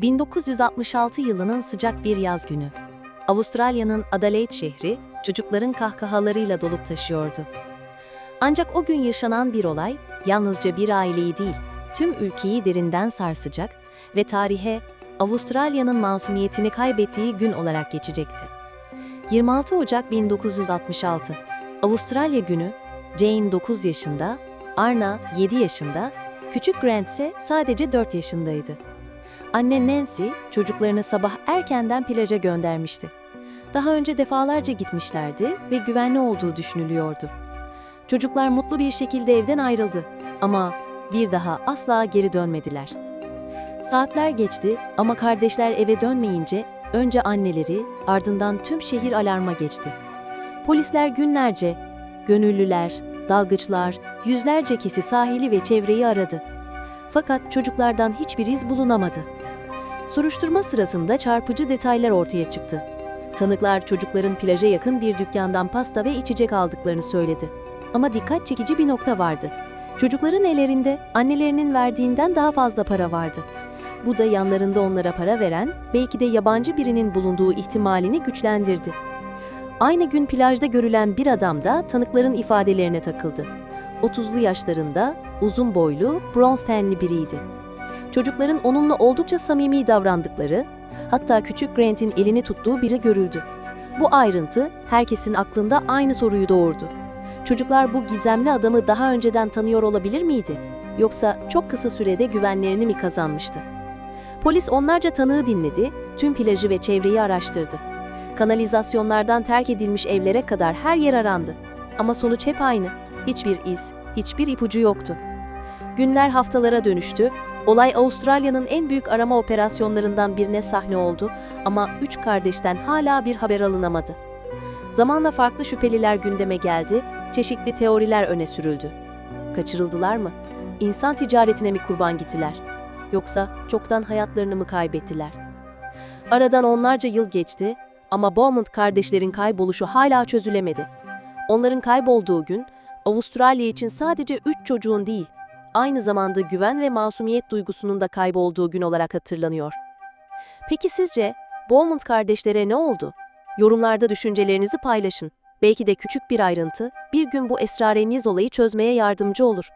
1966 yılının sıcak bir yaz günü. Avustralya'nın Adelaide şehri çocukların kahkahalarıyla dolup taşıyordu. Ancak o gün yaşanan bir olay yalnızca bir aileyi değil, tüm ülkeyi derinden sarsacak ve tarihe Avustralya'nın masumiyetini kaybettiği gün olarak geçecekti. 26 Ocak 1966 Avustralya günü Jane 9 yaşında, Arna 7 yaşında, küçük Grant ise sadece 4 yaşındaydı. Anne Nancy çocuklarını sabah erkenden plaja göndermişti. Daha önce defalarca gitmişlerdi ve güvenli olduğu düşünülüyordu. Çocuklar mutlu bir şekilde evden ayrıldı ama bir daha asla geri dönmediler. Saatler geçti ama kardeşler eve dönmeyince önce anneleri ardından tüm şehir alarma geçti. Polisler günlerce, gönüllüler, dalgıçlar, yüzlerce kişi sahili ve çevreyi aradı. Fakat çocuklardan hiçbir iz bulunamadı. Soruşturma sırasında çarpıcı detaylar ortaya çıktı. Tanıklar çocukların plaja yakın bir dükkandan pasta ve içecek aldıklarını söyledi. Ama dikkat çekici bir nokta vardı. Çocukların ellerinde annelerinin verdiğinden daha fazla para vardı. Bu da yanlarında onlara para veren, belki de yabancı birinin bulunduğu ihtimalini güçlendirdi. Aynı gün plajda görülen bir adam da tanıkların ifadelerine takıldı. 30'lu yaşlarında, uzun boylu, bronz tenli biriydi. Çocukların onunla oldukça samimi davrandıkları, hatta küçük Grant'in elini tuttuğu biri görüldü. Bu ayrıntı herkesin aklında aynı soruyu doğurdu. Çocuklar bu gizemli adamı daha önceden tanıyor olabilir miydi? Yoksa çok kısa sürede güvenlerini mi kazanmıştı? Polis onlarca tanığı dinledi, tüm plajı ve çevreyi araştırdı. Kanalizasyonlardan terk edilmiş evlere kadar her yer arandı. Ama sonuç hep aynı. Hiçbir iz, hiçbir ipucu yoktu. Günler haftalara dönüştü. Olay Avustralya'nın en büyük arama operasyonlarından birine sahne oldu ama üç kardeşten hala bir haber alınamadı. Zamanla farklı şüpheliler gündeme geldi, çeşitli teoriler öne sürüldü. Kaçırıldılar mı? İnsan ticaretine mi kurban gittiler? Yoksa çoktan hayatlarını mı kaybettiler? Aradan onlarca yıl geçti ama Beaumont kardeşlerin kayboluşu hala çözülemedi. Onların kaybolduğu gün, Avustralya için sadece üç çocuğun değil, aynı zamanda güven ve masumiyet duygusunun da kaybolduğu gün olarak hatırlanıyor. Peki sizce Beaumont kardeşlere ne oldu? Yorumlarda düşüncelerinizi paylaşın. Belki de küçük bir ayrıntı bir gün bu esrarengiz olayı çözmeye yardımcı olur.